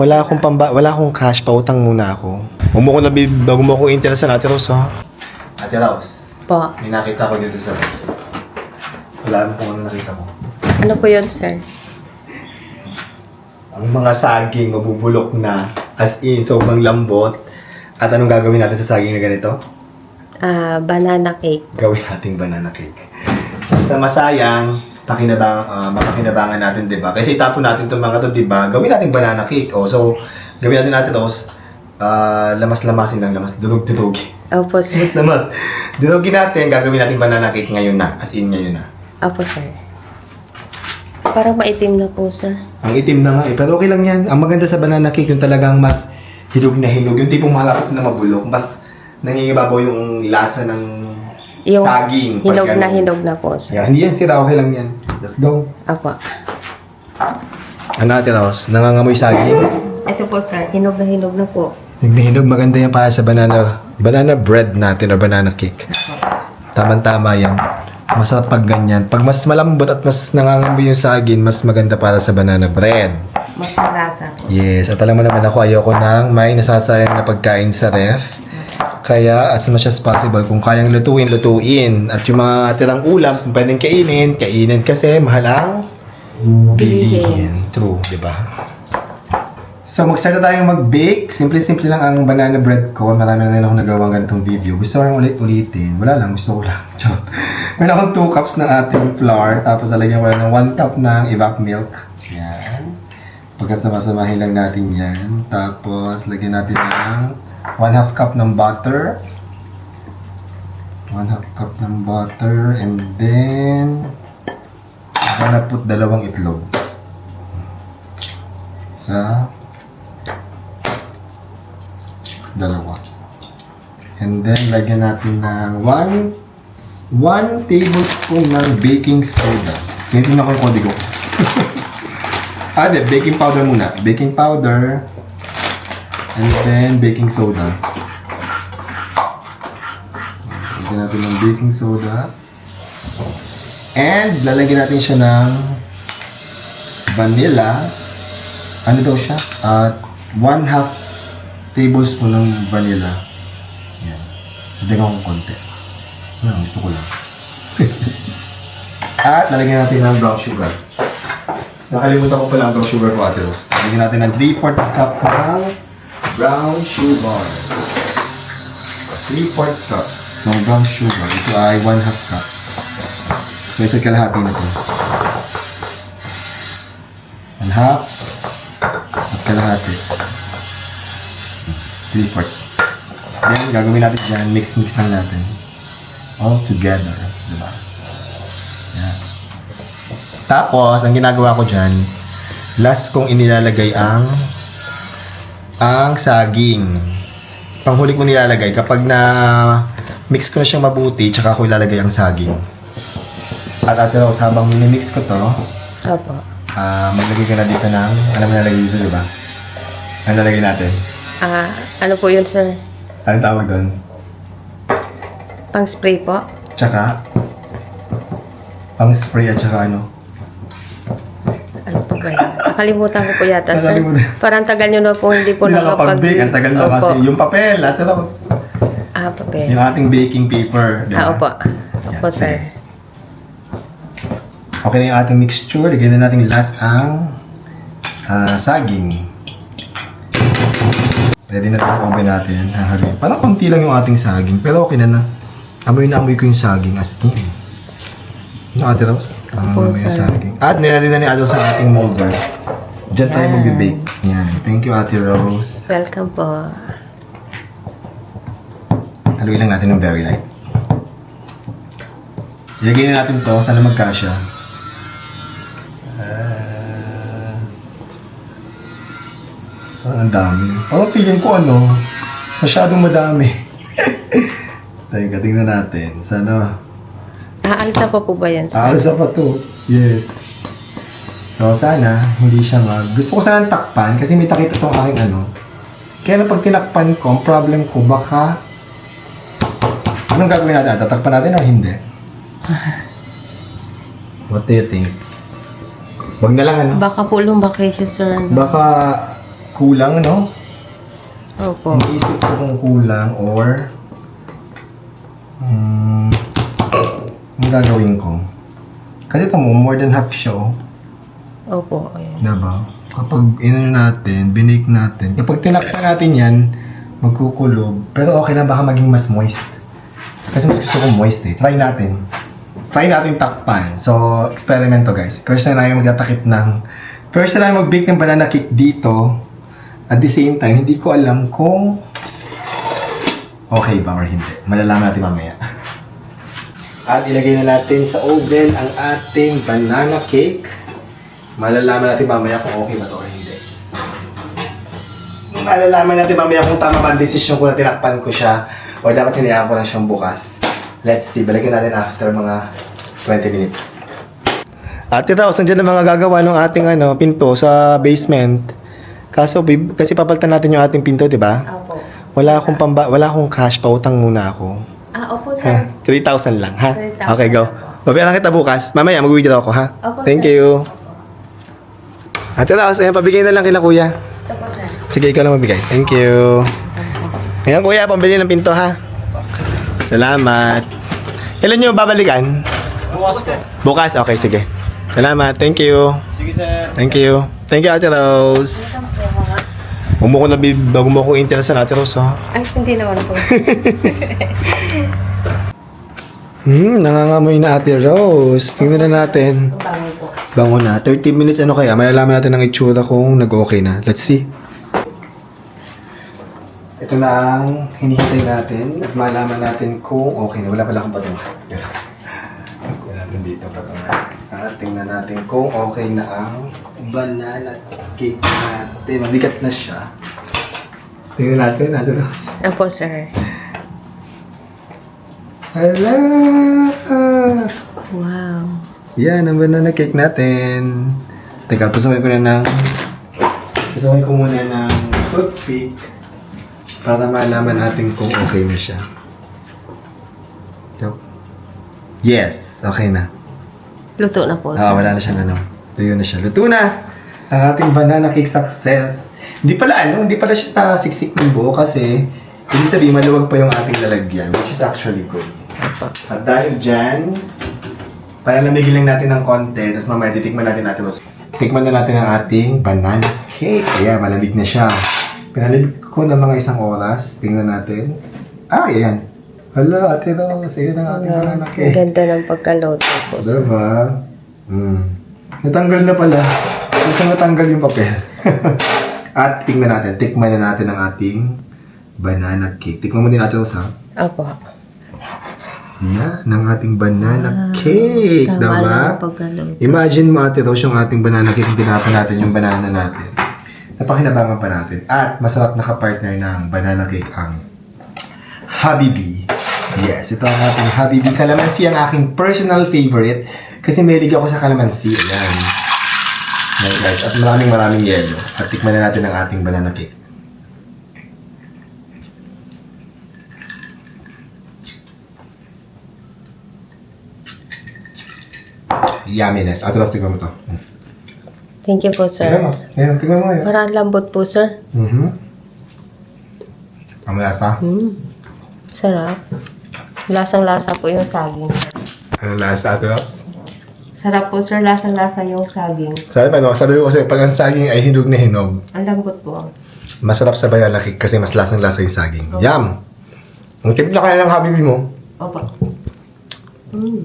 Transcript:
Wala akong pamba, wala akong cash, pautang muna ako. Huwag mo ko nabi, bago mo ako interest sa Ate Rose, ha? Ate Rose, Po. may nakita ko dito sa ref. Wala mo kung ano nakita mo. Ano po yun, sir? Ang mga saging mabubulok na, as in, sobrang lambot. At anong gagawin natin sa saging na ganito? Ah, banana cake. Gawin nating banana cake. Sa masayang, pakinabang, ah, mapakinabangan natin, di ba? Kasi itapon natin itong mga to, di ba? Gawin natin banana cake. O, so, gawin natin natin tos, ah, lamas-lamasin lang, lamas, durog-durogi. Opo, sir. Lamas, lamas. Durogin natin, gagawin natin banana cake ngayon na. As in, ngayon na. Opo, sir. Parang maitim na po, sir. Ang itim na nga eh, pero okay lang yan. Ang maganda sa banana cake, yung talagang mas hinog na hinog. Yung tipong malapit na mabulok, mas nangingibabaw yung lasa ng Yung saging. hinog na hinog na po, sir. Yeah, hindi yan sira, okay lang yan. Let's go. Opo. Ano natin, Ross? Nangangamoy saging? Ito po, sir. Hinog na hinog na po. Hinog na hinog, maganda yan para sa banana, banana bread natin or banana cake. Tama-tama yan. Masarap pag ganyan. Pag mas malambot at mas nangangamoy yung saging, mas maganda para sa banana bread. Mas malasa po. Yes, at alam mo naman ako, ayoko nang may nasasayang na pagkain sa ref. Kaya, as much as possible, kung kayang lutuin, lutuin. At yung mga tirang ulam, kung pwedeng kainin, kainin kasi mahal ang bilihin. True, di ba? So, mag-start na tayong mag-bake. Simple-simple lang ang banana bread ko. Marami na rin ako nagawang ganitong video. Gusto ko lang ulit-ulitin. Wala lang, gusto ko lang. Charot. Meron akong 2 cups ng ating flour. Tapos, lalagyan ko lang ng 1 cup ng evap milk. Yan. Pagkasama-samahin lang natin yan. Tapos, lagyan natin ng 1 half cup ng butter. 1 half cup ng butter. And then, I'm gonna put dalawang itlog. Sa dalawa. And then, lagyan natin ng 1 1 tablespoon ng baking soda. Tinitingnan ko yung kodigo ko. ah, di, baking powder muna. Baking powder. And then, baking soda. Lagyan natin ng baking soda. And, lalagyan natin siya ng vanilla. Ano daw siya? At 1 half tablespoon ng vanilla. Yan. Dagdagan ko konti. Ano, gusto ko lang. At lalagyan natin ng brown sugar. Nakalimutan ko pala ang brown sugar ko, Ate Rose. Lalagyan natin ng 3 4 cup ng brown sugar. 3 4 cup ng brown sugar. Ito ay 1 half cup. So, isa't kalahati na ito. 1 half at kalahati. 3 fourths. Then, gagawin natin dyan, mix-mix lang natin. All together. Diba? Yan. Tapos, ang ginagawa ko dyan, last kong inilalagay ang ang saging. Panghuli ko nilalagay kapag na mix ko na siyang mabuti, tsaka ko ilalagay ang saging. At ate Rose, habang minimix ko to, Opo. ah maglagay ka na dito ng, alam mo nalagay dito, di ba? Ano nalagay natin? Ah, ano po yun, sir? Anong tawag doon? Pang spray po? Tsaka, pang spray at tsaka ano? Po ba? Nakalimutan ko po yata, sir. Nakalimutan. Parang tagal nyo na po hindi po nakapag-bake, ang tagal na Opo. kasi. Yung papel, ate Rose. Ah, papel. Yung ating baking paper, di ba? Ah, opo. Opo, Yan, sir. sige. Okay na yung ating mixture. Lagyan na natin last ang ah, saging. Ready na ito open natin. Haharin. Parang konti lang yung ating saging. Pero okay na na. Amoy na amoy ko yung saging as in. Yung ate Rose? Ang Opo, yung sir. saging. At nilagyan na ni Ate Rose ang ating molder. Diyan tayo Yan. magbe-bake. Yan. Thank you, Ate Rose. Welcome po. Haluin lang natin ng very light. Ilagay na natin to. Sana magkasya. Ah. Parang ang dami. Parang feeling ko ano, masyadong madami. Teka, tingnan natin. Sana, Aalsa pa po ba yan, sir? aalas na pa to. Yes. So, sana, hindi siya mag... Gusto ko sana takpan kasi may takip itong aking ano. Kaya na pag tinakpan ko, ang problem ko, baka... Anong gagawin natin? Tatakpan natin o hindi? What do you think? Wag na lang ano. Baka po lumaki siya, sir. Baka kulang, no? Opo. Iniisip ko kung kulang or ang gagawin ko. Kasi ito mo, more than half show. Opo. Ayun. Diba? Kapag inano natin, binake natin, kapag tinakpan natin yan, magkukulob. Pero okay na, baka maging mas moist. Kasi mas gusto ko moist eh. Try natin. Try natin takpan. So, experiment to guys. First na namin magtatakip ng... First na namin mag-bake ng banana cake dito. At the same time, hindi ko alam kung okay ba or hindi. Malalaman natin mamaya. At ilagay na natin sa oven ang ating banana cake. Malalaman natin mamaya kung okay ba to or hindi. Malalaman natin mamaya kung tama ba ang desisyon ko na tinakpan ko siya o dapat hinayaan ko lang siyang bukas. Let's see, balikan natin after mga 20 minutes. Ate Raos, nandiyan ang mga gagawa ng ating ano, pinto sa basement. Kaso, kasi papalitan natin yung ating pinto, di ba? Opo. Wala akong pamba, wala akong cash, pautang muna ako. Ah, opo, Ha? sir. 3,000 lang, ha? 3,000 Okay, go. Babayaran kita bukas. Mamaya, mag-withdraw ako, ha? Opo, Thank sir. you. Ate Raos, ayan, pabigay na lang kila kuya. Ito po, sir. Sige, ikaw lang magbigay. Thank you. Ayan, kuya, pambili ng pinto, ha? Salamat. Kailan nyo babalikan? Bukas po. Bukas? Okay, sige. Salamat. Thank you. Sige sir. Thank you. Thank you, Ate Rose. Huwag mo ko nabi, bago mo ko interest sa Ate Rose, ha? Ay, hindi naman po. Hmm, nangangamoy na Ate Rose. Tingnan na natin. Ang bango po. Bango na. 30 minutes, ano kaya? Malalaman natin ang itsura kung nag-okay na. Let's see. Ito na ang hinihintay natin at malaman natin kung okay na. Wala pala akong patungan. Wala rin dito patungan. At tingnan natin kung okay na ang banana cake natin. Mabigat na siya. Tingnan natin, Ate Rose. Opo, sir. Hala! Wow. Yan, ang banana cake natin. Teka, tusukin ko na ng... Tusukin ko muna ng toothpick para malaman natin kung okay na siya. Yes, okay na. Luto na po, sir. Ah, wala na siyang ano. Tuyo na siya. Luto na! Ang ating banana cake success. Hindi pala ano, hindi pala siya siksik ng buo kasi ibig sabihin maluwag pa yung ating lalagyan which is actually good. At dahil dyan, panalamigin lang natin ng konti, tapos mamaya titikman natin natin. Tikman na natin ang ating banana cake. Ayan, malamig na siya. Pinalamig ko ng mga isang oras. Tingnan natin. Ah, ayan. Hala, ate Rose. Ayan ang ating banana Ang cake. ganda ng pagkaluto po. Diba? Hmm. Natanggal na pala. Gusto natanggal yung papel. At tingnan natin. Tikman na natin ang ating banana cake. Tikman mo din natin sa Opo. yan, ng ating banana cake. Tama Diba? lang ang. Imagine mo ate Rose yung ating banana cake. Tinapon natin yung banana natin. Napakinabangan pa natin. At masarap na kapartner ng banana cake ang Habibi. Yes, ito ang ating Habibi. Calamansi ang aking personal favorite. Kasi mahilig ako sa calamansi. Ayan. Ayan guys. At maraming maraming yelo. At tikman na natin ang ating banana cake. Yumminess. Ate Rose, tikman mo to. Thank you po, Tingnan mo. sir. Ayan, tingnan mo. Ayan. Parang lambot po, sir. Mhm. Ang lasa? Mm. Sarap. Lasang-lasa po yung saging. Ano lasa ito? Sarap po, sir. Lasang-lasa yung saging. Sabi pa no, sabi ko kasi pag ang saging ay hinog na hinog, Ang lambot po. masarap sa banana cake kasi mas lasang lasa yung saging. Yum! Ang timpla ka na ng habibi mo. Opo. Mm.